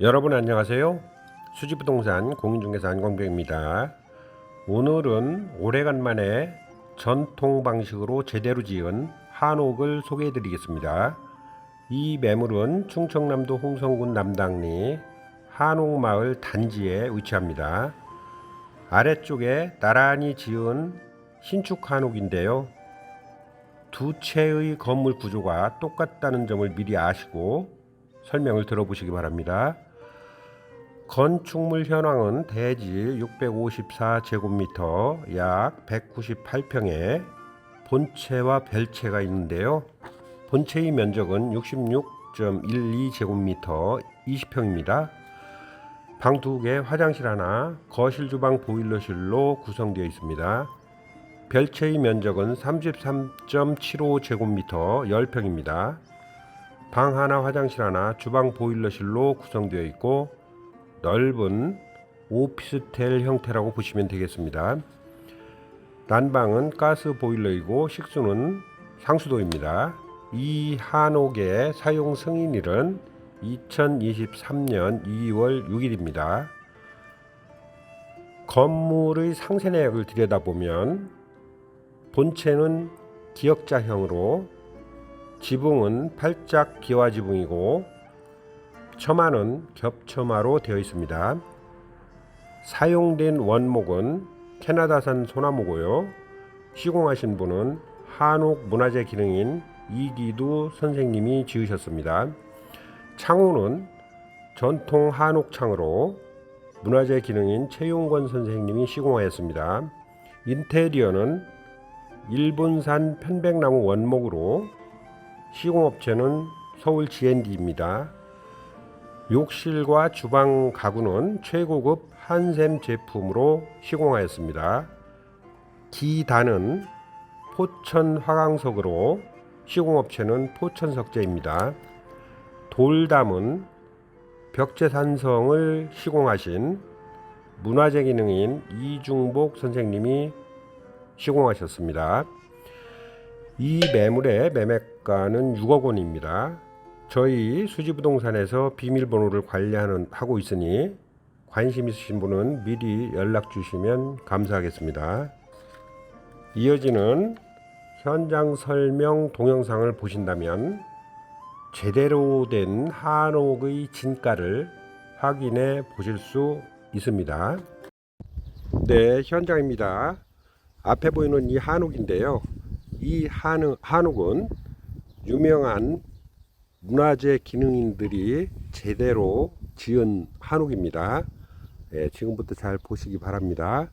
여러분 안녕하세요. 수지부동산 공인중개사 안광병입니다. 오늘은 오래간만에 전통 방식으로 제대로 지은 한옥을 소개해 드리겠습니다. 이 매물은 충청남도 홍성군 남당리 한옥마을 단지에 위치합니다. 아래쪽에 나란히 지은 신축 한옥인데요. 두 채의 건물 구조가 똑같다는 점을 미리 아시고 설명을 들어보시기 바랍니다. 건축물 현황은 대지 654제곱미터 약 198평에 본체와 별채가 있는데요. 본체의 면적은 66.12제곱미터 20평입니다. 방두 개, 화장실 하나, 거실 주방 보일러실로 구성되어 있습니다. 별채의 면적은 33.75제곱미터 10평입니다. 방 하나, 화장실 하나, 주방 보일러실로 구성되어 있고 넓은 오피스텔 형태라고 보시면 되겠습니다. 난방은 가스 보일러이고 식수는 상수도입니다. 이 한옥의 사용 승인일은 2023년 2월 6일입니다. 건물의 상세 내역을 들여다보면 본체는 기역자형으로 지붕은 팔짝 기와 지붕이고 처마는 겹처마로 되어 있습니다. 사용된 원목은 캐나다산 소나무고요. 시공하신 분은 한옥 문화재 기능인 이기두 선생님이 지으셨습니다. 창호는 전통 한옥 창으로 문화재 기능인 최용권 선생님이 시공하였습니다. 인테리어는 일본산 편백나무 원목으로 시공업체는 서울 GND입니다. 욕실과 주방 가구는 최고급 한샘 제품으로 시공하였습니다. 기단은 포천 화강석으로 시공업체는 포천석재입니다. 돌담은 벽제산성을 시공하신 문화재 기능인 이중복 선생님이 시공하셨습니다. 이 매물의 매매가는 6억 원입니다. 저희 수지부동산에서 비밀번호를 관리하는 하고 있으니 관심 있으신 분은 미리 연락 주시면 감사하겠습니다. 이어지는 현장 설명 동영상을 보신다면 제대로 된 한옥의 진가를 확인해 보실 수 있습니다. 네, 현장입니다. 앞에 보이는 이 한옥인데요. 이 한옥, 한옥은 유명한 문화재 기능인들이 제대로 지은 한옥입니다. 예, 지금부터 잘 보시기 바랍니다.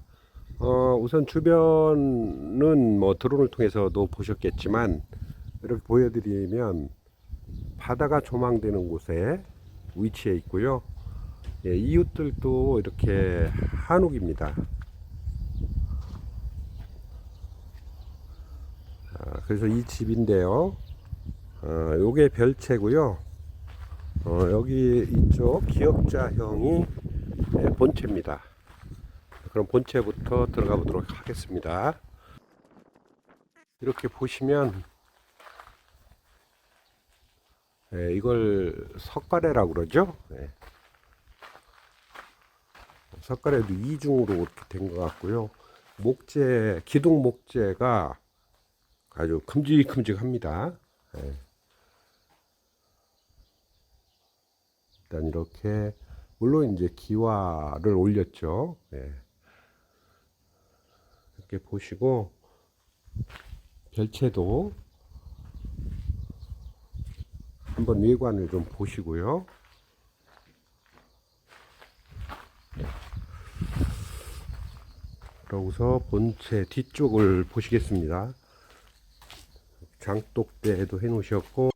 어, 우선 주변은 뭐 드론을 통해서도 보셨겠지만 이렇게 보여드리면 바다가 조망되는 곳에 위치해 있고요. 예, 이웃들도 이렇게 한옥입니다. 아, 그래서 이 집인데요. 어, 요게 별채고요. 어, 여기 이쪽 기역자형이 예, 본체입니다. 그럼 본체부터 들어가 보도록 하겠습니다. 이렇게 보시면 예, 이걸 석가래라고 그러죠. 예. 석가래도 이중으로 이렇게 된 것 같고요. 목재, 기둥 목재가 아주 큼직큼직합니다. 예. 일단 이렇게 물론 이제 기와를 올렸죠. 예. 이렇게 보시고 별채도 한번 외관을 좀 보시고요. 네. 그러고서 본체 뒤쪽을 보시겠습니다. 장독대도 해 놓으셨고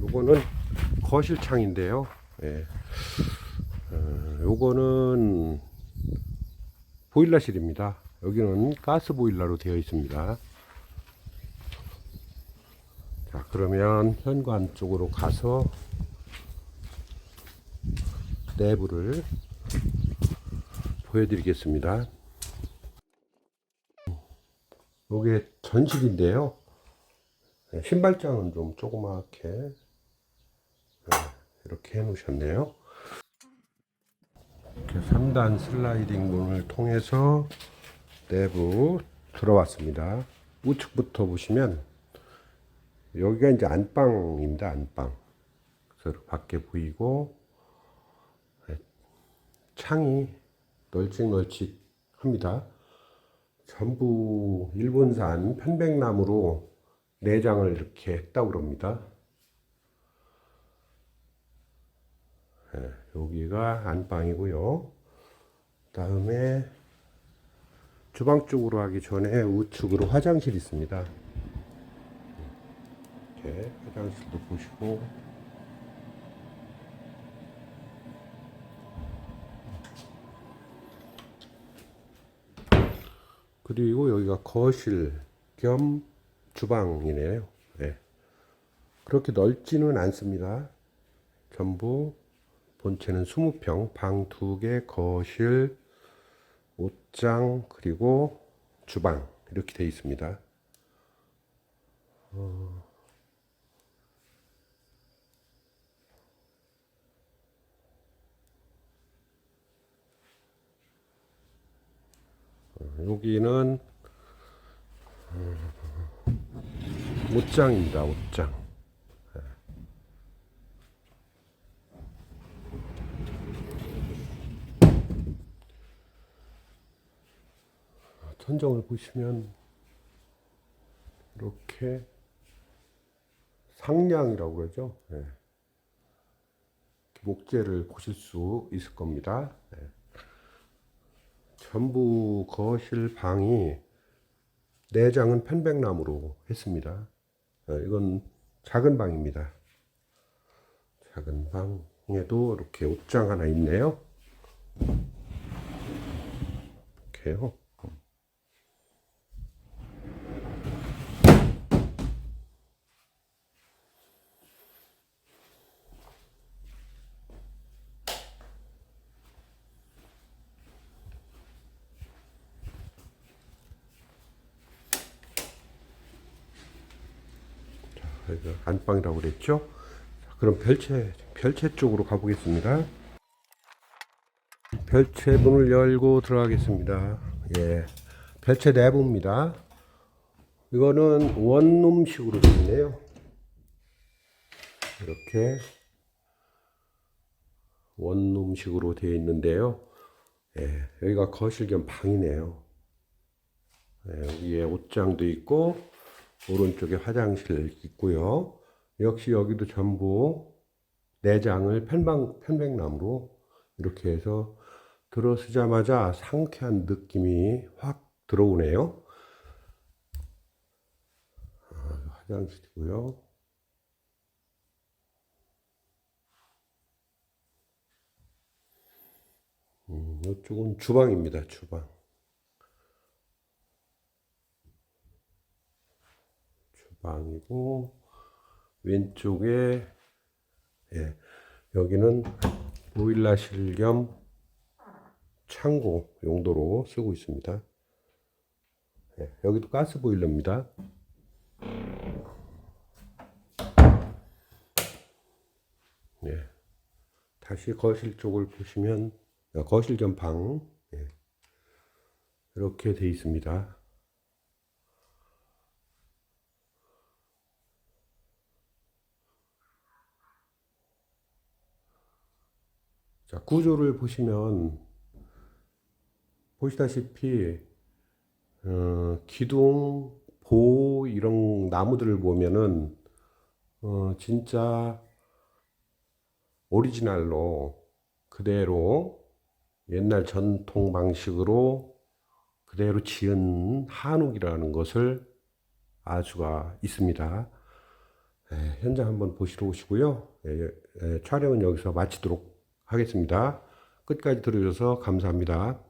요거는 거실창인데요. 예. 어, 요거는 보일러실입니다. 여기는 가스 보일러로 되어 있습니다. 자, 그러면 현관 쪽으로 가서 내부를 보여드리겠습니다. 요게 전실인데요. 네, 신발장은 좀 조그맣게 네, 이렇게 해 놓으셨네요. 이렇게 3단 슬라이딩 문을 통해서 내부 들어왔습니다. 우측부터 보시면 여기가 이제 안방입니다. 안방. 밖에 보이고 네, 창이 널찍널찍 합니다. 전부 일본산 편백나무로 내장을 이렇게 했다고 그럽니다. 네, 여기가 안방이고요. 다음에 주방 쪽으로 하기 전에 우측으로 화장실이 있습니다. 이렇게 화장실도 보시고 그리고 여기가 거실 겸 주방이네요. 네. 그렇게 넓지는 않습니다. 전부 본체는 20평, 방 2개, 거실, 옷장, 그리고 주방 이렇게 되어 있습니다. 여기는 음, 옷장입니다. 옷장. 천정을 보시면 이렇게 상량이라고 그러죠. 예. 목재를 보실 수 있을 겁니다. 예. 전부 거실 방이 내장은 편백나무로 했습니다. 어, 이건 작은 방입니다. 작은 방에도 이렇게 옷장 하나 있네요. 이렇게요. 안방이라고 그랬죠? 자, 그럼 별채 별채 쪽으로 가보겠습니다. 별채 문을 열고 들어가겠습니다. 예, 별채 내부입니다. 이거는 원룸식으로 되어 있네요. 이렇게 원룸식으로 되어 있는데요. 예, 여기가 거실 겸 방이네요. 예, 여기에 옷장도 있고 오른쪽에 화장실 있고요. 역시 여기도 전부 내장을 편방, 편백나무로 이렇게 해서 들어서자마자 상쾌한 느낌이 확 들어오네요. 아, 화장실이고요. 음, 이쪽은 주방입니다. 주방. 주 방이고 왼쪽에 예, 여기는 보일러실 겸 창고 용도로 쓰고 있습니다. 예, 여기도 가스 보일러입니다. 예, 다시 거실 쪽을 보시면 아, 거실 겸방 예, 이렇게 돼 있습니다. 자, 구조를 보시면 보시다시피 어, 기둥, 보 이런 나무들을 보면은 어, 진짜 오리지널로 그대로 옛날 전통 방식으로 그대로 지은 한옥이라는 것을 알 수가 있습니다. 예, 현장 한번 보시러 오시고요. 예, 예, 촬영은 여기서 마치도록 하겠습니다. 끝까지 들어주셔서 감사합니다.